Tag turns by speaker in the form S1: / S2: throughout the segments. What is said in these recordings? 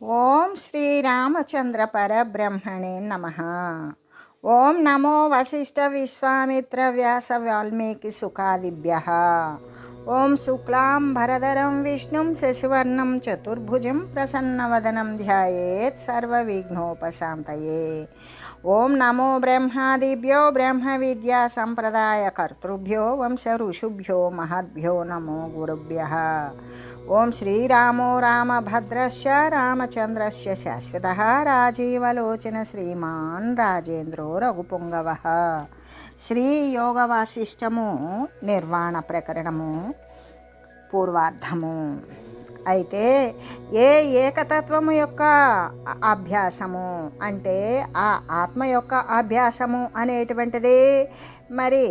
S1: ఓం శ్రీరామచంద్ర పరబ్రహ్మణే నమ ఓం నమో వశిష్ఠ విశ్వామిత్ర వ్యాస వాల్మీకి సుఖాదిభ్య ఓం శుక్లాం భరధరం విష్ణుం శశివర్ణం చతుర్భుజం ప్రసన్నవదనం ధ్యాయేత్ సర్వవిఘ్నోపశాంతయే ఓం నమో బ్రహ్మాదిభ్యో బ్రహ్మ విద్యా సంప్రదాయ కర్తృభ్యో వంశ ఋషుభ్యో మహద్భ్యో నమో గురుభ్య ఓం శ్రీరామో రామభద్రశ్చ రామచంద్రస్య శాశ్వత రాజీవలోచన శ్రీమాన్ రాజేంద్రో రఘుపుంగవ. శ్రీ యోగ వాసిష్టము నిర్వాణ ప్రకరణము పూర్వార్ధము. అయితే ఏ ఏకతత్వము యొక్క అభ్యాసము అంటే ఆ ఆత్మ యొక్క అభ్యాసము అనేటువంటిది మరి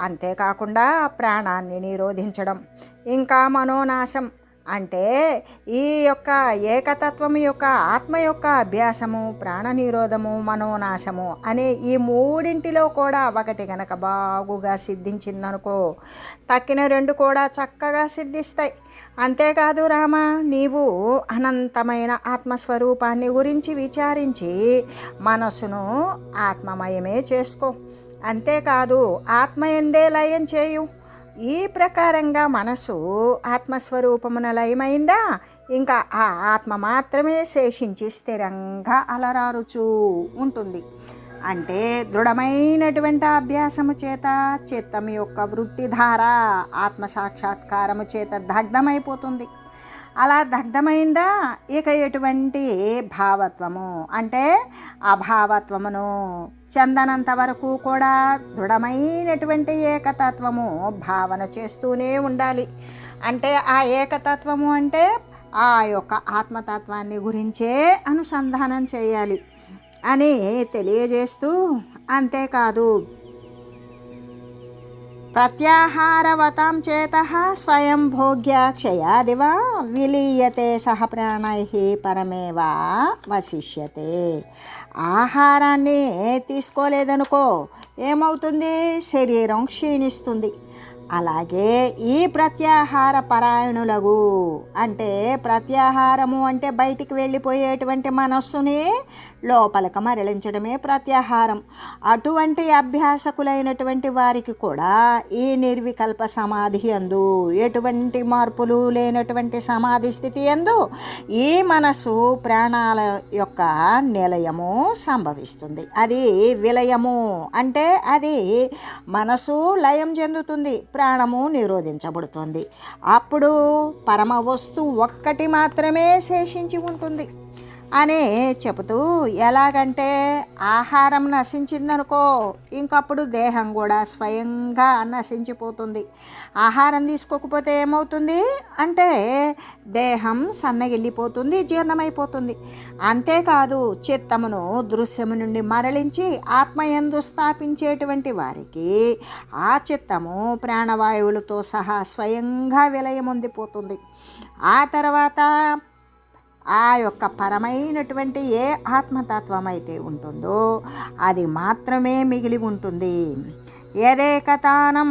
S1: అంతేకాకుండా ప్రాణాన్ని నిరోధించడం. ఇంకా మనోనాశం అంటే ఈ యొక్క ఏకతత్వం యొక్క ఆత్మ యొక్క అభ్యాసము ప్రాణ నిరోధము మనోనాశము అనే ఈ మూడింటిలో కూడా ఒకటి గనక బాగుగా సిద్ధించిందనుకో తక్కిన రెండు కూడా చక్కగా సిద్ధిస్తాయి. అంతేకాదు రామ నీవు అనంతమైన ఆత్మస్వరూపాన్ని గురించి విచారించి మనసును ఆత్మమయమే చేసుకో. అంతేకాదు ఆత్మయందే లయం చేయు? ఈ ప్రకారంగా మనసు ఆత్మస్వరూపమున లయమైందా? ఇంకా ఆ ఆత్మ మాత్రమే శేషించి స్థిరంగా అలరారుచూ ఉంటుంది. అంటే దృఢమైనటువంటి అభ్యాసము చేత చిత్తం యొక్క వృత్తిధార ఆత్మ సాక్షాత్కారము చేత దగ్ధమైపోతుంది. అలా దగ్ధమైందా? ఇక ఎటువంటి భావత్వము? అంటే అభావత్వమును చెందనంత వరకు కూడా దృఢమైనటువంటి ఏకతత్వము భావన చేస్తూనే ఉండాలి. అంటే ఆ ఏకతత్వము అంటే ఆ యొక్క ఆత్మతత్వాన్ని గురించే అనుసంధానం చేయాలి అని తెలియజేస్తూ అంతేకాదు ప్రత్యాహారవతాం చేత స్వయం భోగ్య క్షయాదివా విలీయతే సహ ప్రాణై పరమేవా వశిష్యతే. ఆహారాన్ని తీసుకోలేదనుకో ఏమవుతుంది? శరీరం క్షీణిస్తుంది. అలాగే ఈ ప్రత్యాహార పరాయణులగు అంటే ప్రత్యాహారము అంటే బయటికి వెళ్ళిపోయేటువంటి మనస్సుని లోపలక మరలించడమే ప్రత్యాహారం. అటువంటి అభ్యాసకులైనటువంటి వారికి కూడా ఈ నిర్వికల్ప సమాధి ఎందు ఎటువంటి మార్పులు లేనటువంటి సమాధి స్థితి ఎందు ఈ మనసు ప్రాణాల యొక్క నిలయము సంభవిస్తుంది. అది విలయము అంటే అది మనసు లయం చెందుతుంది ప్రాణము నిరోధించబడుతుంది. అప్పుడు పరమ వస్తువు ఒక్కటి మాత్రమే శేషించి ఉంటుంది. అని చెబుతూ ఎలాగంటే ఆహారం నశించిందనుకో ఇంకప్పుడు దేహం కూడా స్వయంగా నశించిపోతుంది. ఆహారం తీసుకోకపోతే ఏమవుతుంది? అంటే దేహం సన్నగిల్లిపోతుంది జీర్ణమైపోతుంది. అంతేకాదు చిత్తమును దృశ్యము నుండి మరలించి ఆత్మయందు స్థాపించేటువంటి వారికి ఆ చిత్తము ప్రాణవాయువులతో సహా స్వయంగా విలయమొందిపోతుంది. ఆ తర్వాత ఆ యొక్క పరమైనటువంటి ఏ ఆత్మతత్వం అయితే ఉంటుందో అది మాత్రమే మిగిలి ఉంటుంది. యదేకతానం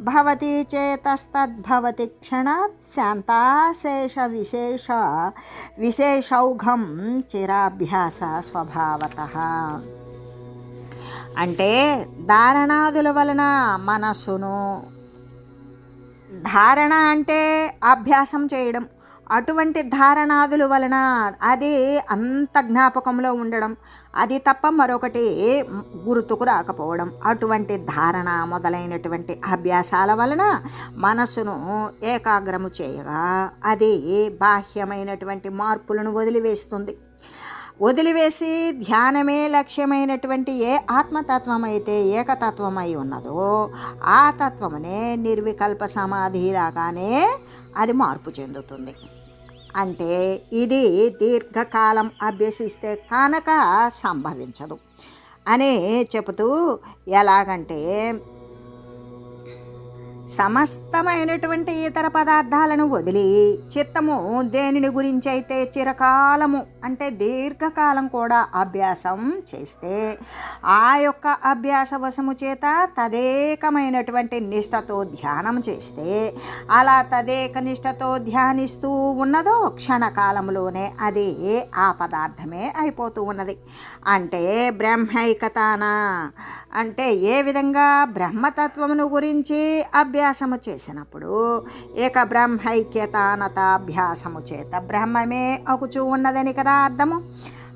S1: భవతి చేతస్తద్భవతి క్షణాత్ శాంతాశేష విశేష విశేషౌఘం చిరాభ్యాస స్వభావత. అంటే ధారణాదుల వలన మనసును ధారణ అంటే అభ్యాసం చేయడం. అటువంటి ధారణాదుల వలన అది అంత జ్ఞాపకంలో ఉండడం అది తప్ప మరొకటి గుర్తుకు రాకపోవడం. అటువంటి ధారణ మొదలైనటువంటి అభ్యాసాల వలన మనసును ఏకాగ్రము చేయగా అది బాహ్యమైనటువంటి మార్పులను వదిలివేస్తుంది. వదిలివేసి ధ్యానమే లక్ష్యమైనటువంటి ఏ ఆత్మతత్వం అయితే ఏకతత్వమై ఉన్నదో ఆ తత్వమునే నిర్వికల్ప సమాధి లాగానే అది మార్పు చెందుతుంది. అంటే ఇది దీర్ఘకాలం అభ్యసిస్తే కనుక సంభవించదు. అని చెబుతూ ఎలాగంటే సమస్తమైనటువంటి ఇతర పదార్థాలను వదిలి చిత్తము దేనిని గురించి అయితే చిరకాలము అంటే దీర్ఘకాలం కూడా అభ్యాసం చేస్తే ఆ యొక్క అభ్యాస వశము చేత తదేకమైనటువంటి నిష్టతో ధ్యానం చేస్తే అలా తదేక నిష్టతో ధ్యానిస్తూ ఉన్నదో క్షణకాలంలోనే అది ఆ పదార్థమే అయిపోతూ ఉన్నది. అంటే బ్రహ్మైకతాన. అంటే ఏ విధంగా బ్రహ్మతత్వమును గురించి అభ్యాసము చేసినప్పుడు ఏక బ్రహ్మైక్యతానత అభ్యాసము చేత బ్రహ్మమే అగుచూ ఉన్నదని కదా. అర్థము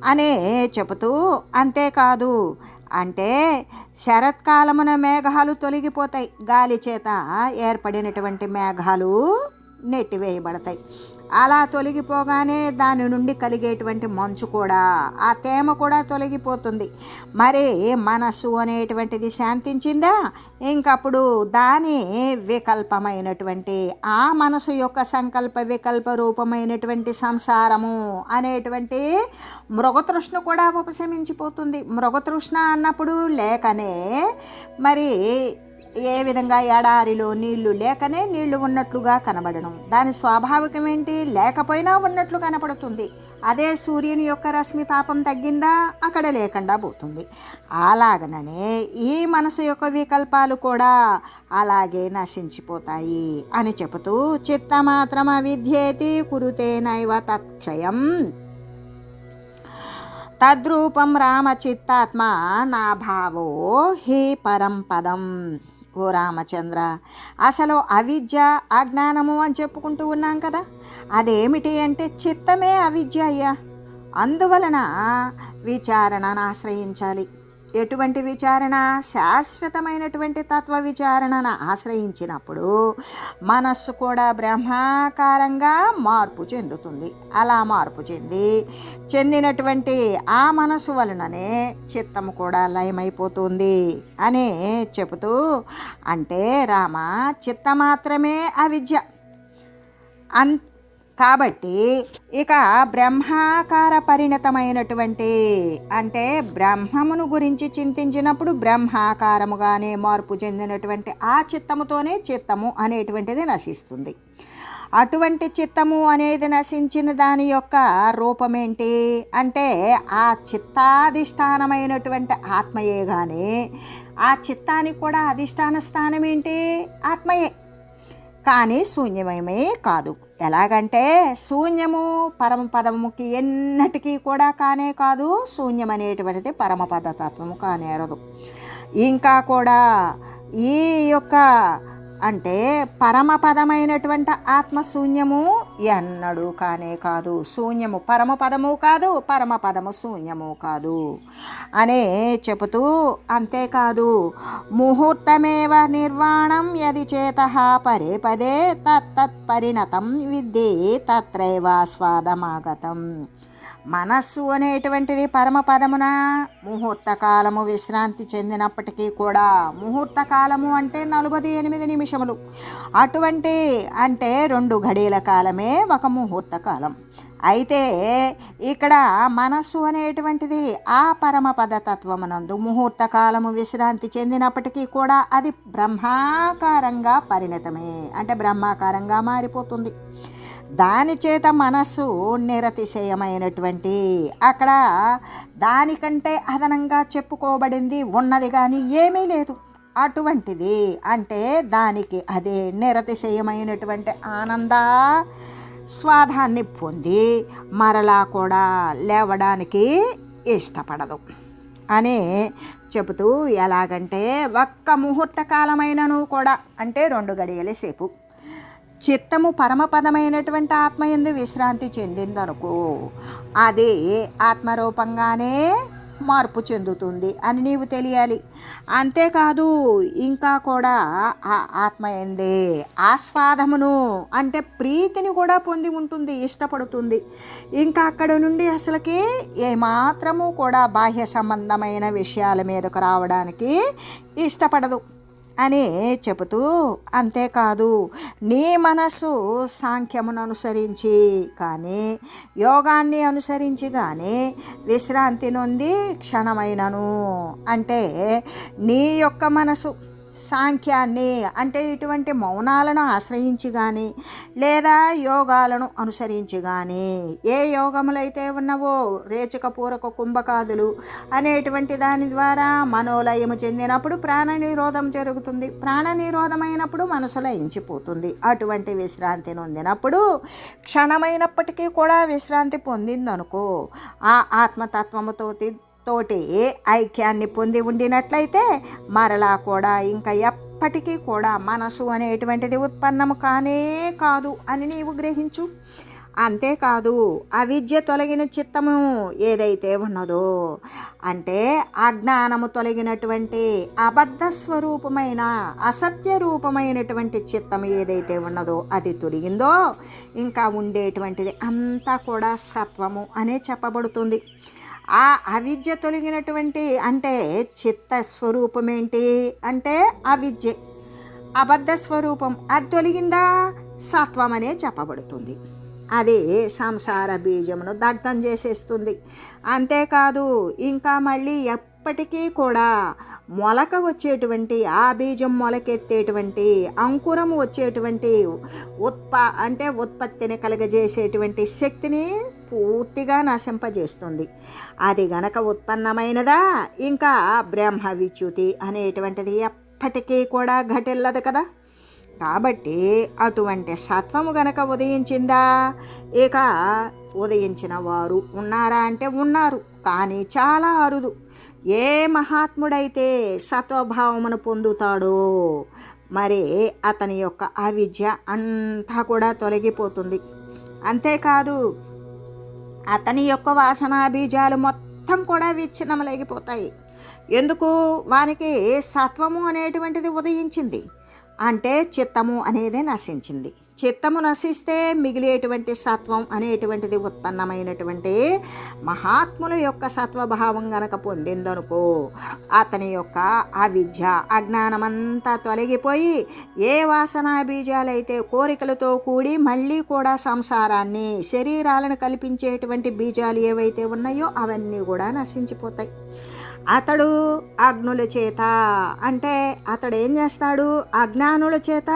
S1: అనే చెబుతూ అంతేకాదు అంటే శరత్కాలమున మేఘాలు తొలగిపోతాయి. గాలి చేత ఏర్పడినటువంటి మేఘాలు నెట్టివేయబడతాయి. అలా తొలగిపోగానే దాని నుండి కలిగేటువంటి మంచు కూడా ఆ తేమ కూడా తొలగిపోతుంది. మరి మనస్సు అనేటువంటిది శాంతించిందా? ఇంకప్పుడు దాని వికల్పమైనటువంటి ఆ మనసు యొక్క సంకల్ప వికల్ప రూపమైనటువంటి సంసారము అనేటువంటి మృగతృష్ణ కూడా ఉపశమించిపోతుంది. మృగతృష్ణ అన్నప్పుడు లేకనే మరి ఏ విధంగా ఎడారిలో నీళ్ళు లేకనే నీళ్ళు ఉన్నట్లుగా కనబడడం దాని స్వాభావికం ఏంటి లేకపోయినా ఉన్నట్లు కనపడుతుంది. అదే సూర్యుని యొక్క రశ్మి తాపం తగ్గిందా? అక్కడ లేకుండా పోతుంది. అలాగననే ఈ మనసు యొక్క వికల్పాలు కూడా అలాగే నశించిపోతాయి అని చెబుతూ చిత్తమాత్రమ విద్యేతి కురుతే నైవ తత్క్షయం. తద్రూపం రామచిత్తాత్మ నా భావో హి పరం పదం. ఓ రామచంద్ర అసలు అవిద్య అజ్ఞానము అని చెప్పుకుంటూ ఉన్నాం కదా. అదేమిటి అంటే చిత్తమే అవిద్య అయ్యా. అందువలన విచారణను ఆశ్రయించాలి. ఎటువంటి విచారణ? శాశ్వతమైనటువంటి తత్వ విచారణను ఆశ్రయించినప్పుడు మనస్సు కూడా బ్రహ్మాకారంగా మార్పు చెందుతుంది. అలా మార్పు చెంది చెందినటువంటి ఆ మనసు వలననే చిత్తము కూడా లయమైపోతుంది అని చెబుతూ అంటే రామ చిత్త మాత్రమే అవిద్య. అంత కాబట్టి ఇక బ్రహ్మాకార పరిణతమైనటువంటి అంటే బ్రహ్మమును గురించి చింతించినప్పుడు బ్రహ్మాకారముగానే మార్పు చెందినటువంటి ఆ చిత్తముతోనే చిత్తము అనేటువంటిది నశిస్తుంది. అటువంటి చిత్తము అనేది నశించిన దాని యొక్క రూపమేంటి? అంటే ఆ చిత్తాధిష్టానమైనటువంటి ఆత్మయే కానీ ఆ చిత్తానికి కూడా అధిష్టాన స్థానం ఏంటి ఆత్మయే. కానీ శూన్యమయమే కాదు. ఎలాగంటే శూన్యము పరమపదముకి ఎన్నటికీ కూడా కానే కాదు శూన్యం అనేటువంటిది పరమపద తత్వము కానేరదు. ఇంకా కూడా ఈ యొక్క అంటే పరమపదమైనటువంటి ఆత్మశూన్యము ఎన్నడూ కానే కాదు. శూన్యము పరమపదము కాదు పరమపదము శూన్యము కాదు అనే చెబుతూ అంతేకాదు. ముహూర్తమేవ నిర్వాణం యది చేత పరే పదే తత్తత్ పరిణతం విద్యే తత్రైవ స్వాదమాగతం. మనస్సు అనేటువంటిది పరమపదమున ముహూర్త కాలము విశ్రాంతి చెందినప్పటికీ కూడా ముహూర్త కాలము అంటే నలభై ఎనిమిది నిమిషములు. అటువంటి అంటే రెండు ఘడీల కాలమే ఒక ముహూర్త కాలం. అయితే ఇక్కడ మనస్సు అనేటువంటిది ఆ పరమపద తత్వమునందు ముహూర్త కాలము విశ్రాంతి చెందినప్పటికీ కూడా అది బ్రహ్మాకారంగా పరిణతమే. అంటే బ్రహ్మాకారంగా మారిపోతుంది. దాని చేత మనస్సు నిరతిశయమైనటువంటి అక్కడ దానికంటే అదనంగా చెప్పుకోబడింది ఉన్నది కానీ ఏమీ లేదు. అటువంటిది అంటే దానికి అదే నిరతిశయమైనటువంటి ఆనంద స్వాదాన్ని పొంది మరలా కూడా లేవడానికి ఇష్టపడదు. అని చెబుతూ ఎలాగంటే ఒక్క ముహూర్త కాలమైనను కూడా అంటే రెండు గడియల సేపు చిత్తము పరమపదమైనటువంటి ఆత్మ ఎందు విశ్రాంతి చెందిందనుకో అదే ఆత్మరూపంగానే మార్పు చెందుతుంది అని నీవు తెలియాలి. అంతేకాదు ఇంకా కూడా ఆ ఆత్మ ఎందే ఆస్వాదమును అంటే ప్రీతిని కూడా పొంది ఉంటుంది ఇష్టపడుతుంది. ఇంకా అక్కడ నుండి అసలుకి ఏమాత్రము కూడా బాహ్య సంబంధమైన విషయాల మీదకు రావడానికి ఇష్టపడదు. అని చెబుతూ అంతేకాదు నీ మనసు సాంఖ్యమును అనుసరించి కానీ యోగాన్ని అనుసరించి కానీ విశ్రాంతి నుండి క్షణమైనను. అంటే నీ యొక్క మనసు సాంఖ్యాన్ని అంటే ఇటువంటి మౌనాలను ఆశ్రయించి కానీ లేదా యోగాలను అనుసరించి కానీ ఏ యోగములైతే ఉన్నవో రేచక పూరక కుంభకాదులు అనేటువంటి దాని ద్వారా మనోలయము చెందినప్పుడు ప్రాణ నిరోధం జరుగుతుంది. ప్రాణ నిరోధమైనప్పుడు మనసు లయించిపోతుంది అటువంటి విశ్రాంతి నొందినప్పుడు క్షణమైనప్పటికీ కూడా విశ్రాంతి పొందిందనుకో ఆ ఆత్మతత్వముతో తోటి ఐక్యాన్ని పొంది ఉండినట్లయితే మరలా కూడా ఇంకా ఎప్పటికీ కూడా మనసు అనేటువంటిది ఉత్పన్నము కానే కాదు అని నీవు గ్రహించు. అంతేకాదు అవిద్య తొలగిన చిత్తము ఏదైతే ఉన్నదో అంటే అజ్ఞానము తొలగినటువంటి అబద్ధ స్వరూపమైన అసత్య రూపమైనటువంటి చిత్తం ఏదైతే ఉన్నదో అది తొలగిందో ఇంకా ఉండేటువంటిది అంతా కూడా సత్వము అనే చెప్పబడుతుంది. ఆ అవిద్య తొలగినటువంటి అంటే చిత్త స్వరూపం ఏంటి అంటే అవిద్య. అబద్ధ స్వరూపం అది తొలగిందా? సత్వం అనే చెప్పబడుతుంది. అది సంసార బీజమును దగ్ధం చేసేస్తుంది. అంతేకాదు ఇంకా మళ్ళీ ఎప్పటికీ కూడా మొలక వచ్చేటువంటి ఆ బీజం మొలకెత్తేటువంటి అంకురం వచ్చేటువంటి ఉత్ప అంటే ఉత్పత్తిని కలగజేసేటువంటి శక్తిని పూర్తిగా నశింపజేస్తుంది. అది గనక ఉత్పన్నమైనదా ఇంకా బ్రహ్మ విచ్యుతి అనేటువంటిది ఎప్పటికీ కూడా ఘటిల్లదు కదా. కాబట్టి అటువంటి సత్వము గనక ఉదయించిందా ఇక ఉదయించిన వారు ఉన్నారా అంటే ఉన్నారు కానీ చాలా అరుదు. ఏ మహాత్ముడైతే సత్వభావమును పొందుతాడో మరి అతని యొక్క అవిద్య అంతా కూడా తొలగిపోతుంది. అంతేకాదు అతని యొక్క వాసనా బీజాలు మొత్తం కూడా విచ్ఛిన్నములగిపోతాయి. ఎందుకు? వానికి సత్వము అనేటువంటిది ఉదయించింది. అంటే చిత్తము అనేది నశించింది. చిత్తము నశిస్తే మిగిలేటువంటి సత్వం అనేటువంటిది ఉత్పన్నమైనటువంటి మహాత్ముల యొక్క సత్వభావం గనక పొందిందనుకో అతని యొక్క అవిద్య అజ్ఞానమంతా తొలగిపోయి ఏ వాసనా బీజాలైతే కోరికలతో కూడి మళ్ళీ కూడా సంసారాన్ని శరీరాలను కల్పించేటువంటి బీజాలు ఏవైతే ఉన్నాయో అవన్నీ కూడా నశించిపోతాయి. అతడు అగ్నుల చేత. అంటే అతడు ఏం చేస్తాడు? అజ్ఞానుల చేత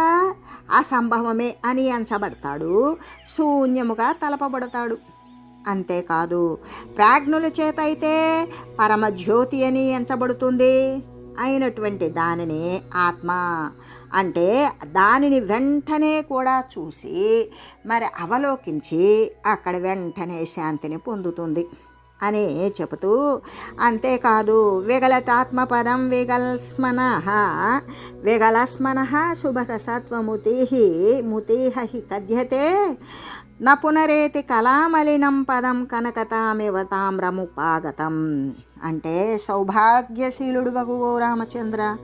S1: అసంభవమే అని ఎంచబడతాడు. శూన్యముగా తలపబడతాడు. అంతేకాదు ప్రాజ్ఞుల చేత అయితే పరమజ్యోతి అని ఎంచబడుతుంది. అయినటువంటి దానిని ఆత్మ. అంటే దానిని వెంటనే కూడా చూసి మరి అవలోకించి అక్కడ వెంటనే శాంతిని పొందుతుంది. అని చెబుతూ అంతేకాదు విగలతాత్మపదం విగల్స్మన విగలస్మన శుభక సత్వముతి ముతిహ హి కథ్యతే న పునరేతి కళామలినం పదం కనకతామివ తామ్రముపాగతం. అంటే సౌభాగ్యశీలుడు వగువో రామచంద్ర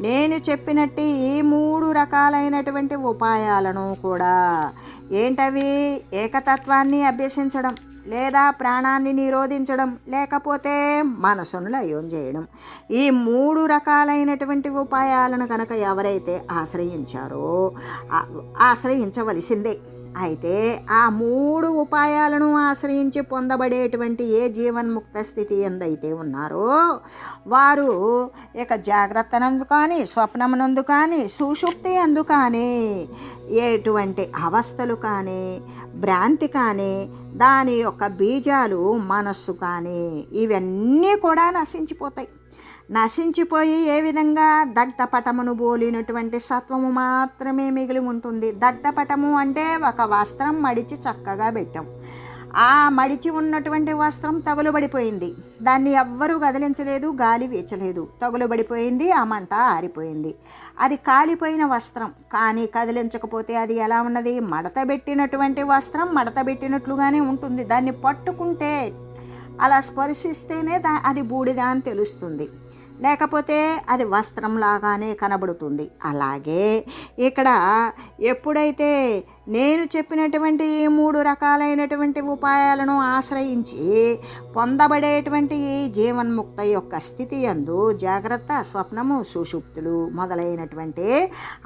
S1: నేను చెప్పినట్టు ఈ మూడు రకాలైనటువంటి ఉపాయాలను కూడా ఏంటవి? ఏకతత్వాన్ని అభ్యసించడం. లేదా ప్రాణాన్ని నిరోధించడం లేకపోతే మనసును లయం చేయడం. ఈ మూడు రకాలైనటువంటి ఉపాయాలను కనుక ఎవరైతే ఆశ్రయించారో ఆశ్రయించవలసిందే. అయితే ఆ మూడు ఉపాయాలను ఆశ్రయించి పొందబడేటువంటి ఏ జీవన్ముక్త స్థితి ఎందైతే ఉన్నారో వారు ఇక జాగ్రత్తనందు కానీ స్వప్నమునందు కానీ సుషుప్తి అందు కానీ ఎటువంటి అవస్థలు కానీ భ్రాంతి కానీ దాని యొక్క బీజాలు మనస్సు కానీ ఇవన్నీ కూడా నశించిపోతాయి. నశించిపోయి ఏ విధంగా దగ్ధపటమును బోలినటువంటి సత్వము మాత్రమే మిగిలి ఉంటుంది. దగ్ధపటము అంటే ఒక వస్త్రం మడిచి చక్కగా పెట్టాం. ఆ మడిచి ఉన్నటువంటి వస్త్రం తగులుబడిపోయింది. దాన్ని ఎవ్వరూ కదిలించలేదు గాలి వీచలేదు. తగులుబడిపోయింది ఆ మంట ఆరిపోయింది. అది కాలిపోయిన వస్త్రం. కానీ కదిలించకపోతే అది ఎలా ఉన్నది? మడత పెట్టినటువంటి వస్త్రం మడత పెట్టినట్లుగానే ఉంటుంది. దాన్ని పట్టుకుంటే అలా స్పర్శిస్తేనే దా అది బూడిద అని తెలుస్తుంది. లేకపోతే అది వస్త్రంలాగానే కనబడుతుంది. అలాగే ఇక్కడ ఎప్పుడైతే నేను చెప్పినటువంటి ఈ మూడు రకాలైనటువంటి ఉపాయాలను ఆశ్రయించి పొందబడేటువంటి ఈ జీవన్ముక్త యొక్క స్థితి ఎందు జాగ్రత్త స్వప్నము సుషుప్తులు మొదలైనటువంటి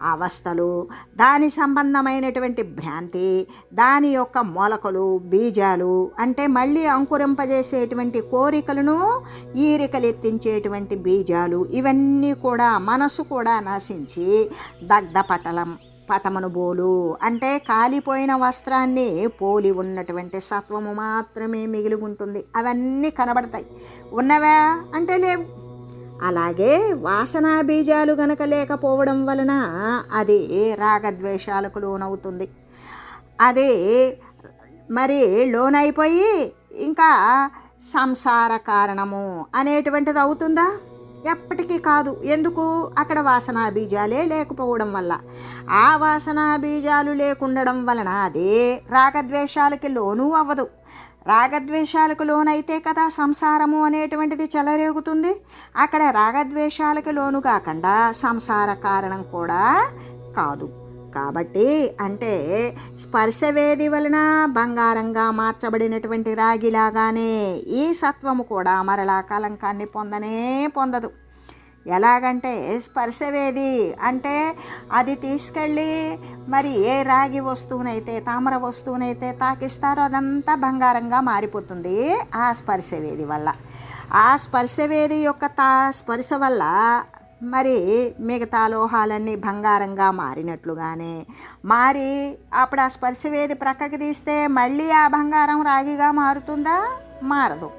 S1: అవస్థలు దాని సంబంధమైనటువంటి భ్రాంతి దాని యొక్క మొలకలు బీజాలు అంటే మళ్ళీ అంకురింపజేసేటువంటి కోరికలను ఈరికలెత్తించేటువంటి బీజ బీజాలు ఇవన్నీ కూడా మనసు కూడా నశించి దగ్ధ పటలం పటమును బోలు. అంటే కాలిపోయిన వస్త్రాన్ని పోలి ఉన్నటువంటి సత్వము మాత్రమే మిగిలి ఉంటుంది అవన్నీ కనబడతాయి. ఉన్నవా? అంటే లేవు. అలాగే వాసనా బీజాలు గనక లేకపోవడం వలన అది రాగద్వేషాలకు లోనవుతుంది. అది మరి లోనైపోయి ఇంకా సంసార కారణము అనేటువంటిది అవుతుందా ఎప్పటికీ కాదు. ఎందుకు? అక్కడ వాసనా బీజాలే లేకపోవడం వల్ల. ఆ వాసనా బీజాలు లేకుండడం వలన అదే రాగద్వేషాలకి లోను అవ్వదు. రాగద్వేషాలకు లోనైతే కదా సంసారము అనేటువంటిది చెలరేగుతుంది. అక్కడ రాగద్వేషాలకు లోను కాకుండా సంసార కారణం కూడా కాదు. కాబట్టి అంటే స్పర్శవేది వలన బంగారంగా మార్చబడినటువంటి రాగిలాగానే ఈ సత్వము కూడా మరలా కలంకాన్ని పొందనే పొందదు. ఎలాగంటే స్పర్శవేది అంటే అది తీసుకెళ్ళి మరి ఏ రాగి వస్తువునైతే తామర వస్తువునైతే తాకిస్తారో అదంతా బంగారంగా మారిపోతుంది ఆ స్పర్శవేది వల్ల. ఆ స్పర్శవేది యొక్క తా స్పర్శ వల్ల మరి మిగతా లోహాలన్నీ బంగారంగా మారినట్లుగానే మారి అప్పుడు ఆ స్పర్శ వేది ప్రక్కకి తీస్తే మళ్ళీ ఆ బంగారం రాగిగా మారుతుందా? మారదు.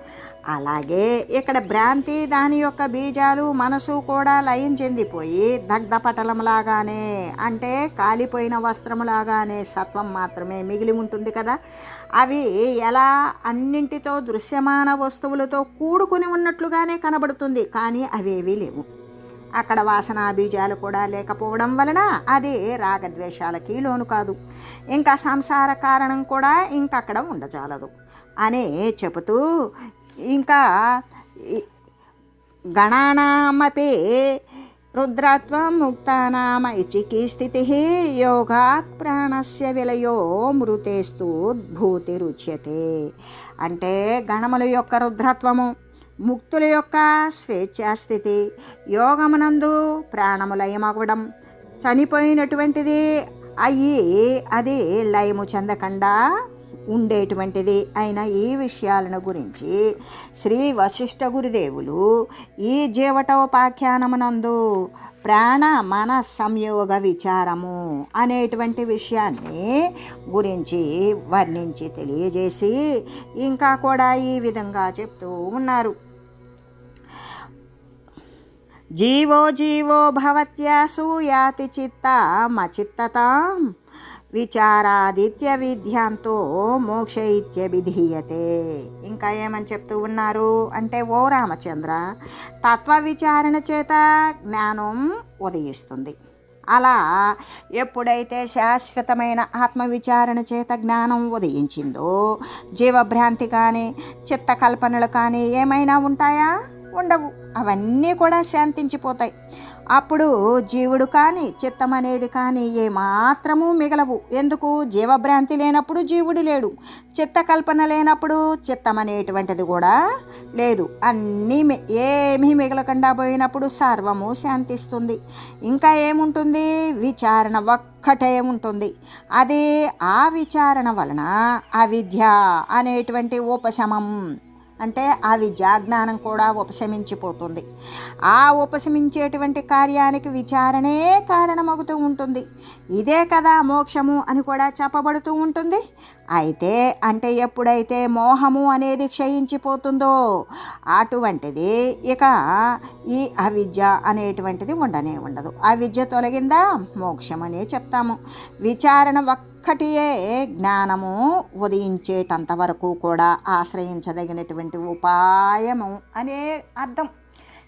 S1: అలాగే ఇక్కడ భ్రాంతి దాని యొక్క బీజాలు మనసు కూడా లయం చెందిపోయి దగ్ధపటలంలాగానే అంటే కాలిపోయిన వస్త్రములాగానే సత్వం మాత్రమే మిగిలి ఉంటుంది కదా. అవి ఎలా అన్నింటితో దృశ్యమాన వస్తువులతో కూడుకుని ఉన్నట్లుగానే కనబడుతుంది. కానీ అవేవీ లేవు. అక్కడ వాసనా బీజాలు కూడా లేకపోవడం వలన అది రాగద్వేషాలకి లోను కాదు. ఇంకా సంసార కారణం కూడా ఇంకక్కడ ఉండజాలదు. అని చెబుతూ ఇంకా గణానామపి రుద్రత్వం ముక్తానామ ఇచికి స్థితి యోగాత్ ప్రాణస్య విలయో మృతేస్తూ భూతి రుచ్యతే. అంటే గణముల యొక్క రుద్రత్వము ముక్తుల యొక్క స్వేచ్ఛాస్థితి యోగమునందు ప్రాణము లయమవ్వడం చనిపోయినటువంటిది అయ్యి అది లయము చెందకుండా ఉండేటువంటిది అయిన ఈ విషయాలను గురించి శ్రీ వశిష్ఠ గురుదేవులు ఈ జీవటోపాఖ్యానమునందు ప్రాణ మన సంయోగ విచారము అనేటువంటి విషయాన్ని గురించి వర్ణించి తెలియజేసి ఇంకా కూడా ఈ విధంగా చెప్తూ ఉన్నారు. జీవో జీవో భవత్యాసూయాతి యాతి చిత్త మచిత్తతాం విచారాదిత్య విద్యాంతో మోక్ష ఇత్యభిధీయతే ఇంకా ఏమని చెప్తూ ఉన్నారు? అంటే ఓ రామచంద్ర తత్వ విచారణ చేత జ్ఞానం ఉదయిస్తుంది. అలా ఎప్పుడైతే శాశ్వతమైన ఆత్మవిచారణ చేత జ్ఞానం ఉదయించిందో జీవభ్రాంతి కానీ చిత్త కల్పనలు కానీ ఏమైనా ఉంటాయా? ఉండవు. అవన్నీ కూడా శాంతించిపోతాయి. అప్పుడు జీవుడు కానీ చిత్తం అనేది కానీ ఏమాత్రము మిగలవు. ఎందుకు? జీవభ్రాంతి లేనప్పుడు జీవుడు లేడు. చిత్త కల్పన లేనప్పుడు చిత్తం అనేటువంటిది కూడా లేదు. అన్నీ ఏమీ మిగలకుండా పోయినప్పుడు సర్వము శాంతిస్తుంది. ఇంకా ఏముంటుంది? విచారణ ఒక్కటే ఉంటుంది. అది ఆ విచారణ వలన అవిద్య అనేటువంటి ఉపశమం అంటే ఆ విద్యాజ్ఞానం కూడా ఉపశమించిపోతుంది. ఆ ఉపశమించేటువంటి కార్యానికి విచారణే కారణమవుతూ ఉంటుంది. ఇదే కదా మోక్షము అని కూడా చెప్పబడుతూ ఉంటుంది. అయితే అంటే ఎప్పుడైతే మోహము అనేది క్షయించిపోతుందో అటువంటిది ఇక ఈ అవిద్య అనేటువంటిది ఉండనే ఉండదు. అవిద్య తొలగిందా? మోక్షం అనే చెప్తాము. విచారణ ఒక్కటియే జ్ఞానము ఉదయించేటంత వరకు కూడా ఆశ్రయించదగినటువంటి ఉపాయము అనే అర్థం.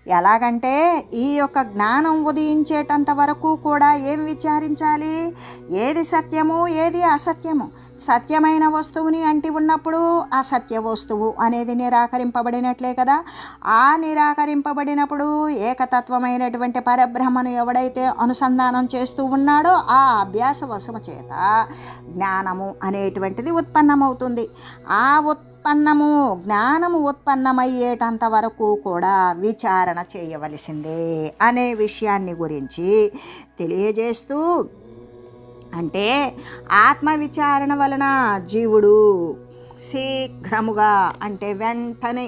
S1: ఎలాగంటే ఈ యొక్క జ్ఞానం ఉదయించేటంత వరకు కూడా ఏం విచారించాలి? ఏది సత్యము ఏది అసత్యము? సత్యమైన వస్తువుని అంటి ఉన్నప్పుడు అసత్య వస్తువు అనేది నిరాకరింపబడినట్లే కదా. ఆ నిరాకరింపబడినప్పుడు ఏకతత్వమైనటువంటి పరబ్రహ్మను ఎవడైతే అనుసంధానం చేస్తూ ఉన్నాడో ఆ అభ్యాస వశము చేత జ్ఞానము అనేటువంటిది ఉత్పన్నమవుతుంది. ఆ ఉత్ ఉత్పన్నము జ్ఞానము ఉత్పన్నమయ్యేటంత వరకు కూడా విచారణ చేయవలసిందే అనే విషయాన్ని గురించి తెలియజేస్తూ అంటే ఆత్మ విచారణ వలన జీవుడు శీఘ్రముగా అంటే వెంటనే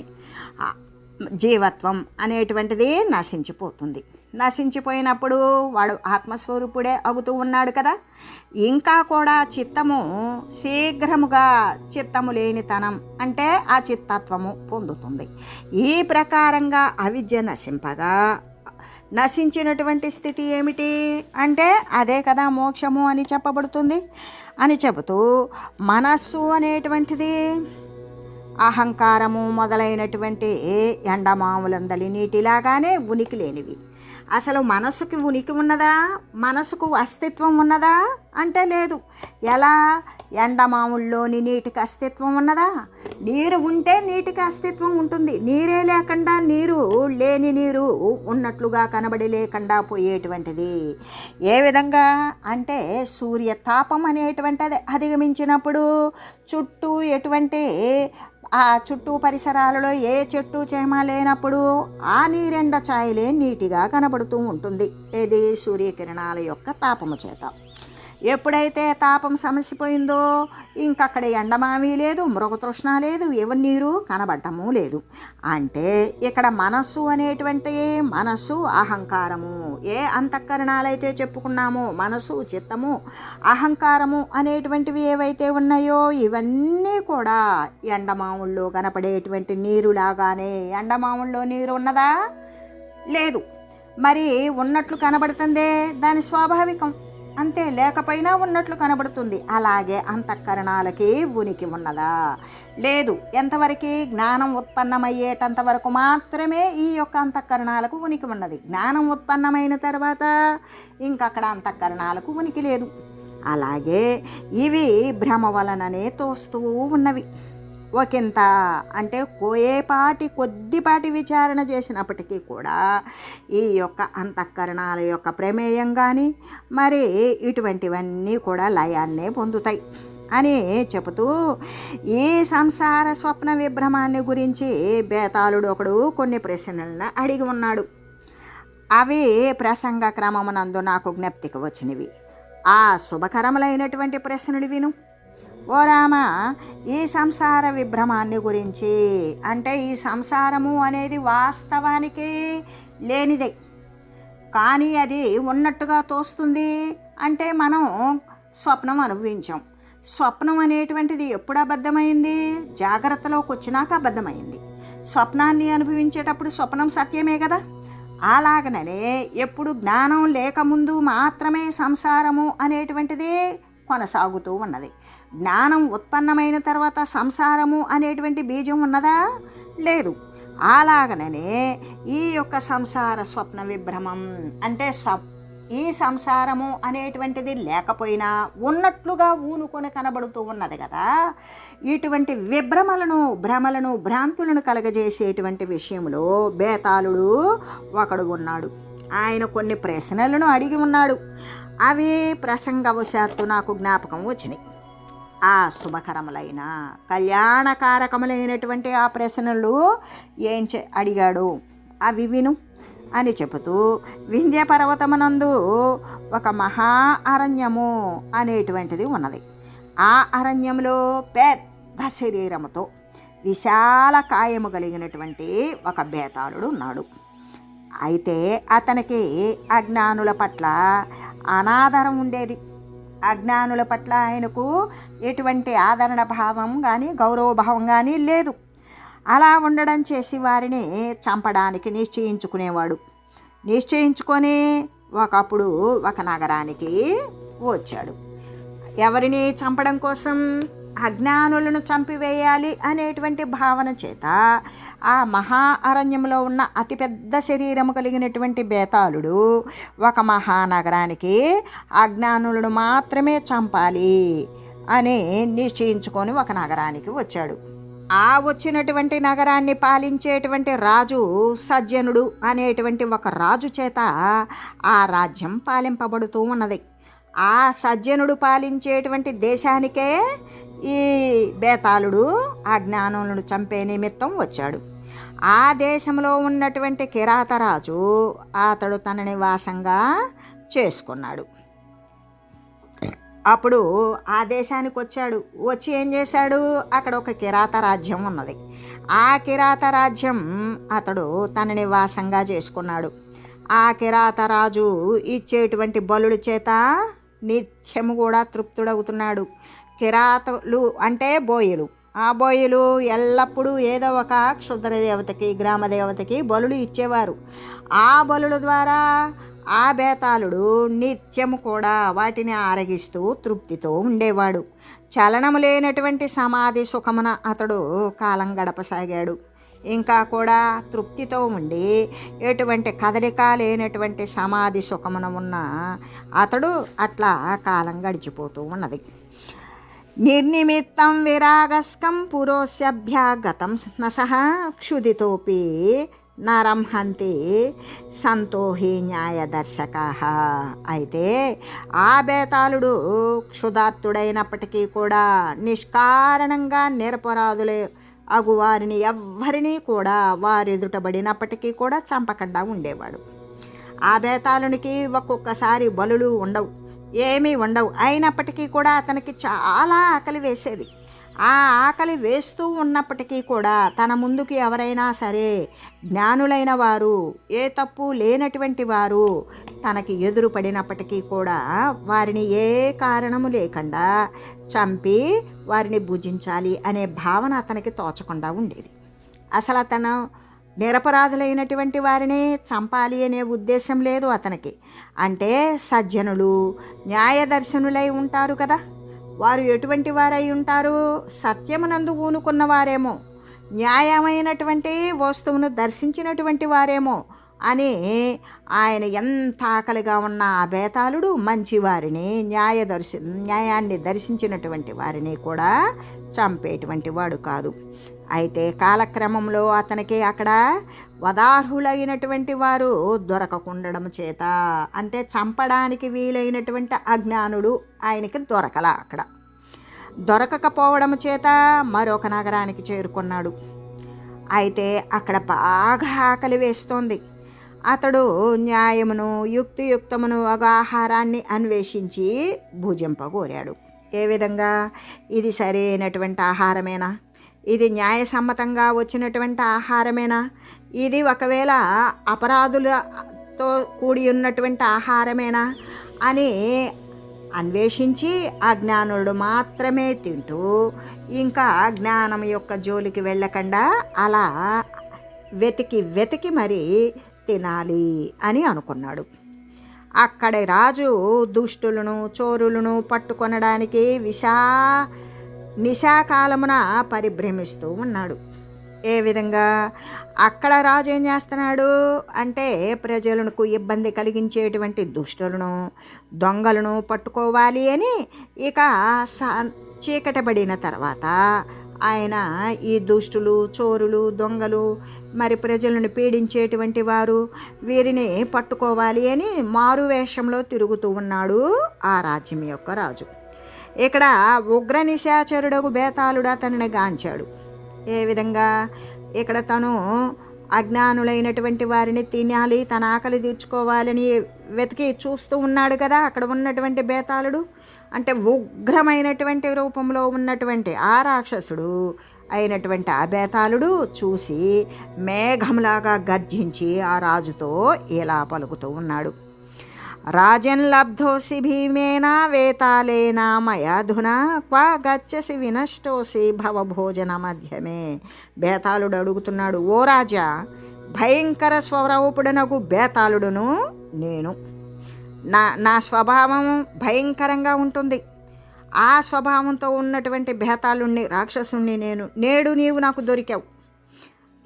S1: జీవత్వం అనేటువంటిది నశించిపోతుంది. నశించిపోయినప్పుడు వాడు ఆత్మస్వరూపుడే అగుతూ ఉన్నాడు కదా. ఇంకా కూడా చిత్తము శీఘ్రముగా చిత్తము లేనితనం అంటే ఆ చిత్తత్వము పొందుతుంది. ఈ ప్రకారంగా అవిద్య నశింపగా నశించినటువంటి స్థితి ఏమిటి అంటే అదే కదా మోక్షము అని చెప్పబడుతుంది. అని చెబుతూ మనస్సు అనేటువంటిది అహంకారము మొదలైనటువంటి ఎండమాములందలి నీటిలాగానే ఉనికి లేనివి అసలు మనసుకి ఉనికి ఉన్నదా? మనసుకు అస్తిత్వం ఉన్నదా? అంటే లేదు. ఎలా? ఎండమాముల్లోని నీటికి అస్తిత్వం ఉన్నదా? నీరు ఉంటే నీటికి అస్తిత్వం ఉంటుంది. నీరే లేకుండా నీరు లేని నీరు ఉన్నట్లుగా కనబడి లేకుండా పోయేటువంటిది. ఏ విధంగా? అంటే సూర్యతాపం అనేటువంటిది అధిగమించినప్పుడు చుట్టూ ఎటువంటి ఆ చుట్టూ పరిసరాలలో ఏ చెట్టు చేమ లేనప్పుడు ఆ నీరెండ ఛాయలే నీటిగా కనబడుతూ ఉంటుంది. ఇది సూర్యకిరణాల యొక్క తాపము చేత. ఎప్పుడైతే తాపం సమసిపోయిందో ఇంకక్కడ ఎండమావి లేదు మృగతృష్ణ లేదు ఎవరి నీరు కనబడటము లేదు. అంటే ఇక్కడ మనస్సు అనేటువంటి మనస్సు అహంకారము. ఏ అంతఃకరణాలైతే చెప్పుకున్నామో మనసు చిత్తము అహంకారము అనేటువంటివి ఏవైతే ఉన్నాయో ఇవన్నీ కూడా ఎండమావుల్లో కనపడేటువంటి నీరులాగానే. ఎండమావుల్లో నీరు ఉన్నదా లేదు. మరి ఉన్నట్లు కనబడుతుందే? దాని స్వాభావికం. అంతే లేకపోయినా ఉన్నట్లు కనబడుతుంది. అలాగే అంతఃకరణాలకి ఉనికి ఉన్నదా? లేదు ఎంతవరకు జ్ఞానం ఉత్పన్నమయ్యేటంత వరకు మాత్రమే ఈ యొక్క అంతఃకరణాలకు ఉనికి ఉన్నది. జ్ఞానం ఉత్పన్నమైన తర్వాత ఇంకక్కడ అంతఃకరణాలకు ఉనికి లేదు. అలాగే ఇవి భ్రమ వలననే తోస్తూ ఉన్నవి. ఒకంత. అంటే కోయేపాటి కొద్దిపాటి విచారణ చేసినప్పటికీ కూడా ఈ యొక్క అంతఃకరణాల యొక్క ప్రమేయం కానీ మరి ఇటువంటివన్నీ కూడా లయాన్నే పొందుతాయి. అని చెబుతూ ఈ సంసార స్వప్న విభ్రమాన్ని గురించి బేతాళుడు ఒకడు కొన్ని ప్రశ్నలను అడిగి ఉన్నాడు. అవి ప్రసంగ క్రమమునందు నాకు జ్ఞప్తికి వచ్చినవి. ఆ శుభకరములైనటువంటి ప్రశ్నలు విను. ఓ రామ ఈ సంసార విభ్రమాన్ని గురించి అంటే ఈ సంసారము అనేది వాస్తవానికి లేనిదే. కానీ అది ఉన్నట్టుగా తోస్తుంది అంటే మనం స్వప్నం అనుభవించాం. స్వప్నం అనేటువంటిది ఎప్పుడు అబద్ధమైంది? జాగ్రత్తలోకి వచ్చినాక అబద్ధమైంది. స్వప్నాన్ని అనుభవించేటప్పుడు స్వప్నం సత్యమే కదా? అలాగననే ఎప్పుడు జ్ఞానం లేకముందు మాత్రమే సంసారము అనేటువంటిది కొనసాగుతూ ఉన్నది. జ్ఞానం ఉత్పన్నమైన తర్వాత సంసారము అనేటువంటి బీజం ఉన్నదా? లేదు. అలాగననే ఈ యొక్క సంసార స్వప్న విభ్రమం అంటే స్వ ఈ సంసారము అనేటువంటిది లేకపోయినా ఉన్నట్లుగా ఊనుకొని కనబడుతూ ఉన్నది కదా. ఇటువంటి విభ్రమలను భ్రమలను భ్రాంతులను కలగజేసేటువంటి విషయంలో బేతాళుడు ఒకడు ఉన్నాడు. ఆయన కొన్ని ప్రశ్నలను అడిగి ఉన్నాడు. అవి ప్రసంగవశాత్తు నాకు జ్ఞాపకం వచ్చినాయి. ఆ శుభకరములైన కళ్యాణకారకములైనటువంటి ఆ ప్రశ్నలు ఏం చే అడిగాడు. అవి విను అని చెబుతూ వింధ్య పర్వతమునందు ఒక మహా అరణ్యము అనేటువంటిది ఉన్నది. ఆ అరణ్యంలో పెద్ద శరీరముతో విశాల కాయము కలిగినటువంటి ఒక బేతాళుడు ఉన్నాడు. అయితే అతనికి అజ్ఞానుల పట్ల అనాదరం ఉండేది. అజ్ఞానుల పట్ల ఆయనకు ఎటువంటి ఆదరణ భావం కానీ గౌరవ భావం కానీ లేదు. అలా ఉండడం చేసి వారిని చంపడానికి నిశ్చయించుకునేవాడు. నిశ్చయించుకొని ఒకప్పుడు ఒక నగరానికి వచ్చాడు. ఎవరిని చంపడం కోసం అజ్ఞానులను చంపివేయాలి అనేటువంటి భావన చేత ఆ మహా అరణ్యంలో ఉన్న అతిపెద్ద శరీరము కలిగినటువంటి బేతాళుడు ఒక మహానగరానికి అజ్ఞానులను మాత్రమే చంపాలి అని నిశ్చయించుకొని ఒక నగరానికి వచ్చాడు. ఆ వచ్చినటువంటి నగరాన్ని పాలించేటువంటి రాజు సజ్జనుడు అనేటువంటి ఒక రాజు చేత ఆ రాజ్యం పాలింపబడుతూ ఉన్నది. ఆ సజ్జనుడు పాలించేటువంటి దేశానికే ఈ బేతాళుడు ఆ జ్ఞానులను చంపే నిమిత్తం వచ్చాడు. ఆ దేశంలో ఉన్నటువంటి కిరాతరాజు అతడు తన నివాసంగా చేసుకున్నాడు. అప్పుడు ఆ దేశానికి వచ్చాడు. వచ్చి ఏం చేశాడు? అక్కడ ఒక కిరాత రాజ్యం ఉన్నది. ఆ కిరాత రాజ్యం అతడు తన నివాసంగా చేసుకున్నాడు. ఆ కిరాత రాజు ఇచ్చేటువంటి బలుల చేత నిత్యము కూడా తృప్తుడవుతున్నాడు. కిరాతలు అంటే బోయలు. ఆ బోయలు ఎల్లప్పుడూ ఏదో ఒక క్షుద్ర దేవతకి గ్రామ దేవతకి బలులు ఇచ్చేవారు. ఆ బలుల ద్వారా ఆ బేతాళుడు నిత్యము కూడా వాటిని ఆరగిస్తూ తృప్తితో ఉండేవాడు. చలనము లేనటువంటి సమాధి సుఖమున అతడు కాలం గడపసాగాడు. ఇంకా కూడా తృప్తితో ఉండి ఎటువంటి కదలిక లేనటువంటి సమాధి సుఖమున ఉన్న అతడు అట్లా కాలం గడిచిపోతూ ఉన్నది. నిర్నిమిత్తం విరాగస్కం పురోస్యభ్యాగతం నసహ క్షుదితోపి నరం హంతి సంతోహి న్యాయదర్శక అయితే ఆ బేతాళుడు క్షుధార్తుడైనప్పటికీ కూడా నిష్కారణంగా నిరపరాధులే అగువారిని ఎవ్వరినీ కూడా వారెదుటబడినప్పటికీ కూడా చంపకుండా ఉండేవాడు. ఆ బేతాళునికి ఒక్కొక్కసారి బలులు ఉండవు. ఏమీ ఉండవు. అయినప్పటికీ కూడా అతనికి చాలా ఆకలి వేసేది. ఆ ఆకలి వేస్తూ ఉన్నప్పటికీ కూడా తన ముందుకు ఎవరైనా సరే జ్ఞానులైన వారు ఏ తప్పు లేనటువంటి వారు తనకి ఎదురు పడినప్పటికీ కూడా వారిని ఏ కారణము లేకుండా చంపి వారిని భుజించాలి అనే భావన అతనికి తోచకుండా ఉండేది. అసలు అతను నిరపరాధులైనటువంటి వారిని చంపాలి అనే ఉద్దేశం లేదు అతనికి. అంటే సజ్జనులు న్యాయదర్శనులై ఉంటారు కదా. వారు ఎటువంటి వారై ఉంటారు? సత్యమునందు ఊనుకున్న వారేమో న్యాయమైనటువంటి వస్తువును దర్శించినటువంటి వారేమో అని ఆయన ఎంత ఆకలిగా ఉన్న ఆ బేతాళుడు మంచివారిని న్యాయదర్శి న్యాయాన్ని దర్శించినటువంటి వారిని కూడా చంపేటువంటి వాడు కాదు. అయితే కాలక్రమంలో అతనికి అక్కడ వదార్హులైనటువంటి వారు దొరకకుండడం చేత అంటే చంపడానికి వీలైనటువంటి అజ్ఞానుడు ఆయనకి దొరకల అక్కడ. దొరకకపోవడం చేత మరొక నగరానికి చేరుకున్నాడు. అయితే అక్కడ బాగా ఆకలి వేస్తోంది. అతడు న్యాయమును యుక్తియుక్తమును ఒక ఆహారాన్ని అన్వేషించి భుజింపగోరాడు ఏ విధంగా? ఇది సరైనటువంటి ఆహారమేనా? ఇది న్యాయసమ్మతంగా వచ్చినటువంటి ఆహారమేనా? ఇది ఒకవేళ అపరాధులతో కూడి ఉన్నటువంటి ఆహారమేనా? అని అన్వేషించి అజ్ఞానుడు మాత్రమే తింటూ ఇంకా జ్ఞానం యొక్క జోలికి వెళ్ళకుండా అలా వెతికి వెతికి మరి తినాలి అని అనుకున్నాడు. అక్కడి రాజు దుష్టులను చోరులను పట్టుకొనడానికి విశా నిశాకాలమున పరిభ్రమిస్తూ ఉన్నాడు. ఏ విధంగా? అక్కడ రాజు ఏం చేస్తున్నాడు? అంటే ప్రజలకు ఇబ్బంది కలిగించేటువంటి దుష్టులను దొంగలను పట్టుకోవాలి అని ఇక చీకటబడిన తర్వాత ఆయన ఈ దుష్టులు చోరులు దొంగలు మరి ప్రజలను పీడించేటువంటి వారు వీరిని పట్టుకోవాలి అని మారు వేషంలో తిరుగుతూ ఉన్నాడు ఆ రాజ్యం యొక్క రాజు. ఇక్కడ ఉగ్ర నిశాచరుడకు బేతాళుడు అతనిని గాంచాడు. ఏ విధంగా? ఇక్కడ తను అజ్ఞానులైనటువంటి వారిని తినాలి తన ఆకలి తీర్చుకోవాలని వెతికి చూస్తూ ఉన్నాడు కదా అక్కడ ఉన్నటువంటి బేతాళుడు. అంటే ఉగ్రమైనటువంటి రూపంలో ఉన్నటువంటి ఆ రాక్షసుడు అయినటువంటి ఆ బేతాళుడు చూసి మేఘంలాగా గర్జించి ఆ రాజుతో ఇలా పలుకుతూ ఉన్నాడు. రాజన్ లబ్ధోసి భీమేనా వేతాళేనా మయాధునా క్వా గచ్చసి వినష్టోసి భవభోజన మధ్యమే. బేతాళుడు అడుగుతున్నాడు ఓ రాజా భయంకర స్వరూపుడనకు బేతాళుడును నేను. నా నా స్వభావం భయంకరంగా ఉంటుంది. ఆ స్వభావంతో ఉన్నటువంటి బేతాళుణ్ణి రాక్షసుణ్ణి నేను నేడు నీవు నాకు దొరికావు.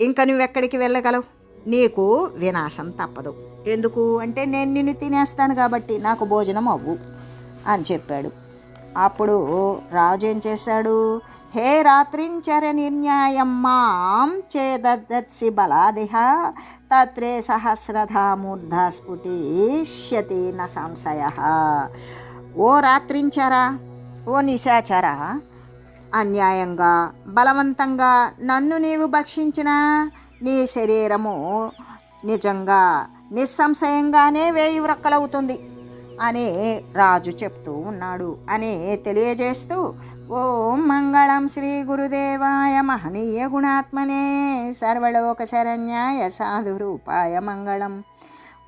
S1: ఇంకా నువ్వెక్కడికి వెళ్ళగలవు? నీకు వినాశం తప్పదు. ఎందుకు? అంటే నేను నిన్ను తినేస్తాను కాబట్టి నాకు భోజనం అవ్వు అని చెప్పాడు. అప్పుడు రాజు ఏం చేశాడు? హే రాత్రించర నిర్ణయం మాం బలాదిహ తత్రే సహస్రధా మూర్ధ స్ఫుటిష్యతి న సంశయ. ఓ రాత్రించరా? ఓ నిశాచరా? అన్యాయంగా బలవంతంగా నన్ను నీవు భక్షించినా నీ శరీరము నిజంగా నిస్సంశయంగానే వేయి వ్రక్కలవుతుంది అని రాజు చెప్తూ ఉన్నాడు. అని తెలియజేస్తూ ఓం మంగళం శ్రీ గురుదేవాయ మహనీయ గుణాత్మనే సర్వలోక శరణ్యాయ సాధురూపాయ మంగళం.